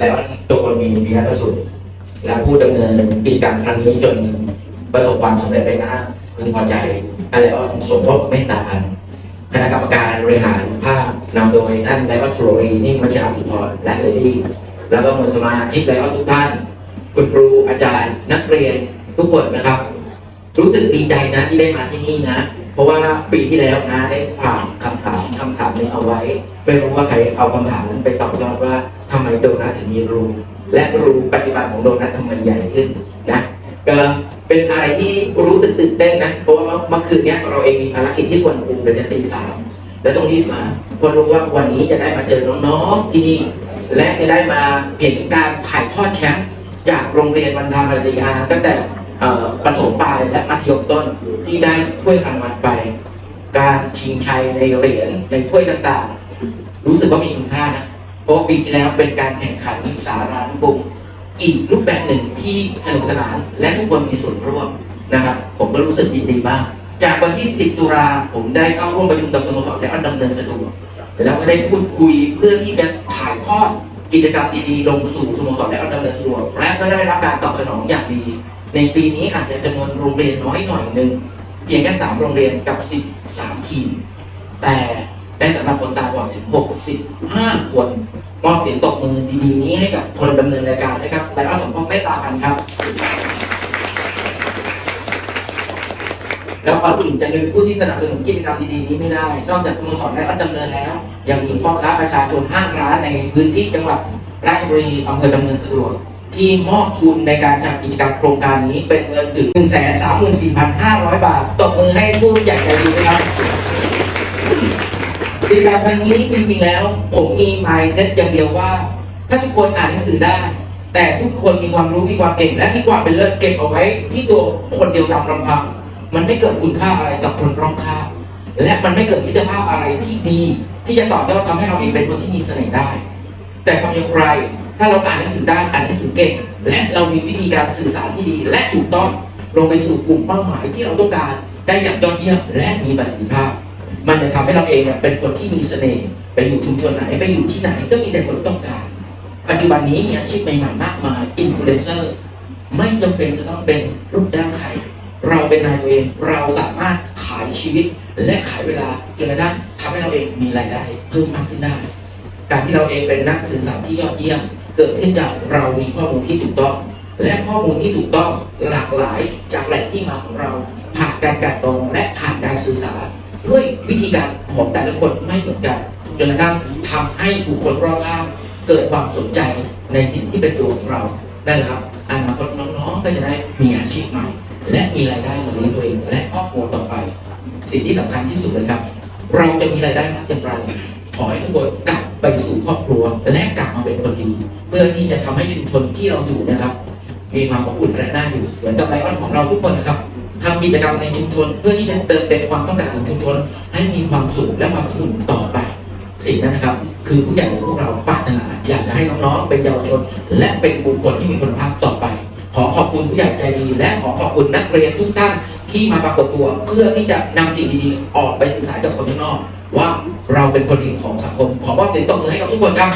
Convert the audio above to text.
แล้วตัวคนมีมีประสุทธิ์และผู้ดำเนินกิจกรรครั้งนี้จนประสบความสำเร็จไปนะพึงพอใจอะไรก็สมทบเมตตาพันคณะกรรมการบริหารภาพนำโดยท่านไดวัตสุรีนิ่มัชราสุนทรและเลดี้แล้วก็มวลสมาชิกไดวัตทุกท่าน คุณครูอาจารย์นักเรียนทุกคนนะครับ รู้สึกดีใจนะที่ได้มาที่นี่นะ เพราะว่าปีที่แล้วนะได้ฝากคำถามคำถามนึงเอาไว้ไม่รู้ว่าใครเอาคำถามนั้นไปต่อยอดว่า ทำไมโดนัทถึงมีรูและรูปฏิบัติของโดนัททำไมใหญ่ขึ้นนะก็เป็นอะไรที่รู้สึกตื่นเต้นนะ เพราะว่าเมื่อคืนเนี้ยเราเองมีภารกิจที่ควรคุมเป็นตีสามและต้องรีบมาเพราะรู้ว่าวันนี้จะได้มาเจอน้องๆที่นี่และจะได้มาเห็นการถ่ายทอดแชมป์จากโรงเรียนวันธรรมริยาตั้งแต่ประถมปลายและมัธยมต้นที่ได้ถ้วยรางวัลไป การชิงชัยในเหรียญในถ้วยต่างๆ รู้สึกว่ามีคุณค่านะ เพราะปีที่แล้วเป็นการแข่งขันสารานุกรมอีกรูปแบบหนึ่งที่สนุกสนานและทุกคนมีส่วนร่วมนะครับ ผมก็รู้สึกยินดีมาก จากวันที่ 10 ตุลาผมได้เข้าร่วมประชุมกับสโมสรและอันดำเนินสะดวกแล้วก็ได้พูดคุยเพื่อที่จะถ่ายทอดกิจกรรมดีๆ ลงสู่สโมสรและอันดำเนินสะดวกและก็ได้รับการตอบสนองอย่างดี ในปีนี้อาจจะจำนวนโรงเรียนน้อยหน่อยหนึ่งเพียงแค่สามโรงเรียนกับ 13 ทีมแต่ ได้สำหรับคนตาบอดถึง 65 คนมอบเสียงตบมือดีๆนี้ให้กับคนดำเนินรายการนะครับแต่เอาสมพงษ์ไม่ตากันครับ แล้วความผู้หญิงจะลืมผู้ที่สนับสนุนกิจกรรมดีๆนี้ไม่ได้ นอกจากสโมสรและอันดำเนินแล้ว ยังมีพ่อค้าประชาชนห้างร้านในพื้นที่จังหวัดราชบุรีอำเภอดำเนินสะดวกที่มอบทุนในการจัดกิจกรรมโครงการนี้เป็นเงินถึง 1 3 4 5 0 0 บาท ตบมือให้ผู้ใหญ่ใจดีนะครับ กิจกรรมครั้งนี้จริงๆแล้ว ผมมี mindset อย่างเดียวว่า ถ้าทุกคนอ่านหนังสือได้ แต่ทุกคนมีความรู้มีความเก่ง และมีความเป็นเลิศเก็บเอาไว้ ที่ตัวคนเดียวตามลำพังมันไม่เกิดคุณค่าอะไรกับคนรอบข้างและมันไม่เกิดมิตรภาพอะไรที่ดี ที่จะต่อยอดทำให้เราเองเป็นคนที่มีเสน่ห์ได้ แต่ทำอย่างไรถ้าเราอ่านหนังสือได้อ่านหนังสือเก่ง และเรามีวิธีการสื่อสารที่ดี และถูกต้องลงไปสู่กลุ่มเป้าหมายที่เราต้องการได้อย่างยอดเยี่ยมและมีประสิทธิภาพ มันจะทำให้เราเองเนี่ยเป็นคนที่มีเสน่ห์ไปอยู่ชุมชนไหนไปอยู่ที่ไหนก็มีแต่คนต้องการ ปัจจุบันนี้มีอาชีพใหม่ๆมากมายอินฟลูเอนเซอร์ไม่จำเป็นจะต้องเป็นลูกจ้างใครเราเป็นนายตัวเองเราสามารถขายชีวิตและขายเวลาจนกระทั่งทำให้เราเองมีรายได้เพิ่มมากขึ้นได้ การที่เราเองเป็นนักสื่อสารที่ยอดเยี่ยม เกิดขึ้นจากเรามีข้อมูลที่ถูกต้อง และข้อมูลที่ถูกต้องหลากหลายจากแหล่งที่มาของเราผ่านการกลันกรง วิธีการของแต่ละคนไม่เหมือนกันจนกระทั่งทำให้บุคคลรอบข้างเกิดความสนใจในสิ่งที่เป็นตัวของเรานั่นแหละครับอนาคตน้องๆก็จะได้มีอาชีพใหม่ และมีรายได้มาเลี้ยงตัวเองและครอบครัวต่อไป สิ่งที่สำคัญที่สุดเลยครับ เราจะมีรายได้มากอย่างไรขอให้ทุกคนกลับไปสู่ครอบครัวและกลับมาเป็นคนดีเพื่อที่จะทำให้ชุมชนที่เราอยู่นะครับ มีความอบอุ่นและน่าอยู่เหมือนกับไลออนของเราทุกคนนะครับ กิจกรรมในชุมชนเพื่อที่จะเติมเต็มความต้องการของชุมชนให้มีความสุขและความอุ่นต่อไป สิ่งนั้นนะครับ คือผู้ใหญ่ของพวกเราปรารถนาอยากจะให้น้องๆเป็นเยาวชน และเป็นบุคคลที่มีคุณภาพต่อไป ขอขอบคุณผู้ใหญ่ใจดี และขอขอบคุณนักเรียนทุกท่านที่มาปรากฏตัว เพื่อที่จะนำสิ่งดีๆ ออกไปสื่อสารกับคนข้างนอก ว่าเราเป็นคนดีของสังคมขอมอบเสียงตบมือให้กับทุกคนครับ